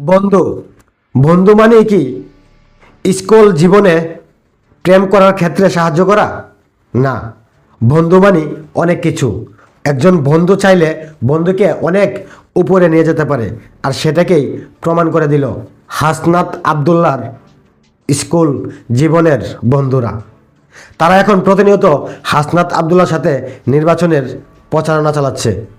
বন্ধু। বন্ধু মানে কি? স্কুল জীবনে প্রেম করার ক্ষেত্রে সাহায্য করা? না। বন্ধু মানে অনেক কিছু। একজন বন্ধু চাইলে বন্ধুকে অনেক উপরে নিয়ে যেতে পারে, আর সেটাকেই প্রমাণ করে দিল হাসনাত আবদুল্লার স্কুল জীবনের বন্ধুরা। তারা এখন প্রতিনিয়ত হাসনাত আবদুল্লার সাথে নির্বাচনের প্রচারণা চালাচ্ছে।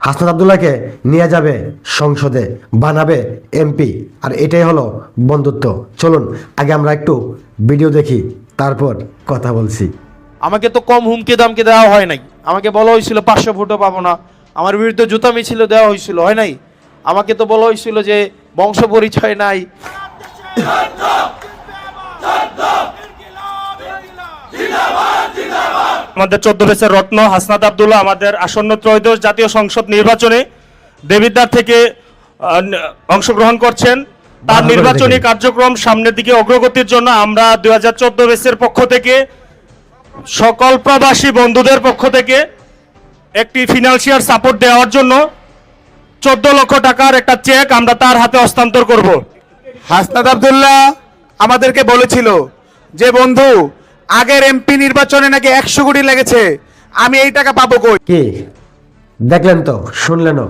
হাসনাত আবদুল্লাহকে নিয়ে যাবে সংসদে, বানাবে এমপি। আর এটাই হলো বন্ধুত্ব। চলুন, আগে আমরা একটু ভিডিও দেখি, তারপর কথা বলছি। আমাকে তো কম হুমকি দামকে দেওয়া হয় নাই। আমাকে বলা হয়েছিল, পাঁচশো ফুটও পাবো না। আমার বিরুদ্ধে জুতা মিছিল দেওয়া হয়েছিল, হয় নাই? আমাকে তো বলা হয়েছিল যে বংশ পরিচয় নাই। আমাদের চোদ্দ বেসের রত্ন হাসনাত আবদুল্লাহ আমাদের আসন্ন ত্রয়োদশ জাতীয় সংসদ নির্বাচনে দেবিদ্বার থেকে অংশগ্রহণ করছেন। তার নির্বাচনী কার্যক্রম সামনের দিকে অগ্রগতির জন্য আমরা দুই হাজার চোদ্দ বেসের পক্ষ থেকে সকল প্রবাসী বন্ধুদের পক্ষ থেকে একটি ফিনান্সিয়াল সাপোর্ট দেওয়ার জন্য চোদ্দ লক্ষ টাকার একটা চেক আমরা তার হাতে হস্তান্তর করব। হাসনাদ আবদুল্লাহ আমাদেরকে বলেছিল যে বন্ধু আগের এমপি নির্বাচনে নাকি একশো কোটি লেগেছে। আমি এই টাকা পাবো কই? কি? দেখলেন তো শুনলেনও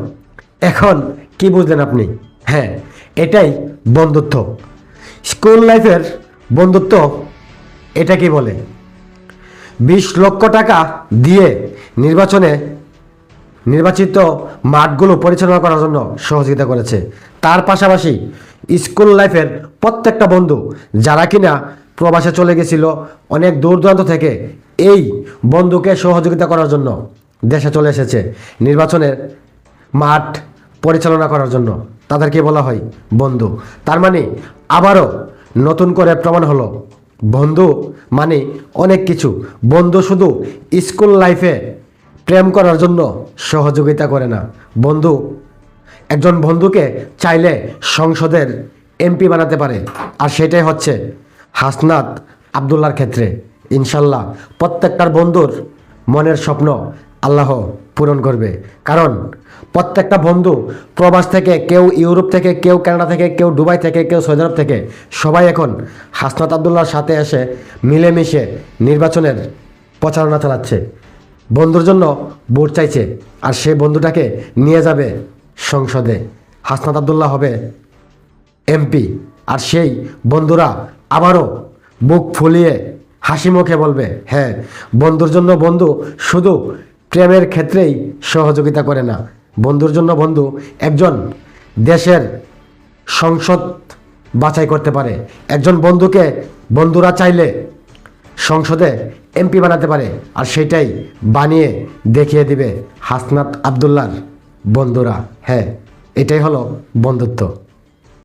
এখন কি বুঝলেন আপনি? হ্যাঁ এটাই বন্ধুত্ব। স্কুল লাইফের বন্ধুত্ব এটা কি বলে? বিশ লক্ষ টাকা দিয়ে নির্বাচনে নির্বাচিত মাঠগুলো পরিচালনা করার জন্য সহযোগিতা করেছে। তার পাশাপাশি স্কুল লাইফের প্রত্যেকটা বন্ধু, যারা কিনা প্রবাসে চলে গেছিল অনেক দূর দূরান্ত থেকে এই বন্ধুকে সহযোগিতা করার জন্য দেশে চলে এসেছে। নির্বাচনের মাঠ পরিচালনা করার জন্য তাদেরকে বলা হয় বন্ধু। তার মানে আবারও নতুন করে প্রমাণ হলো বন্ধু মানে অনেক কিছু। বন্ধু শুধু স্কুল লাইফে প্রেম করার জন্য সহযোগিতা করে না। বন্ধু একজন বন্ধুকে চাইলে সংসদের এমপি বানাতে পারে। আর সেটাই হচ্ছে হাসনাত আবদুল্লার ক্ষেত্রে, ইনশাল্লাহ প্রত্যেকটার বন্ধুর মনের স্বপ্ন আল্লাহ পূরণ করবে। কারণ প্রত্যেকটা বন্ধু প্রবাস থেকে, কেউ ইউরোপ থেকে, কেউ কানাডা থেকে, কেউ দুবাই থেকে, কেউ সৌদি আরব থেকে, সবাই এখন হাসনাত আবদুল্লার সাথে এসে মিলেমিশে নির্বাচনের প্রচারণা চালাচ্ছে। বন্ধুর জন্য ভোট চাইছে আর সেই বন্ধুটাকে নিয়ে যাবে সংসদে। হাসনাত আবদুল্লাহ হবে এমপি আর সেই বন্ধুরা আবারও বুক ফুলিয়ে হাসি মুখে বলবে হ্যাঁ বন্ধুর জন্য বন্ধু শুধু প্রেমের ক্ষেত্রেই সহযোগিতা করে না। বন্ধুর জন্য বন্ধু একজন দেশের সংসদ বাছাই করতে পারে। একজন বন্ধুকে বন্ধুরা চাইলে সংসদে এমপি বানাতে পারে আর সেটাই বানিয়ে দেখিয়ে দিবে হাসনাত আবদুল্লার বন্ধুরা। হ্যাঁ এটাই হলো বন্ধুত্ব।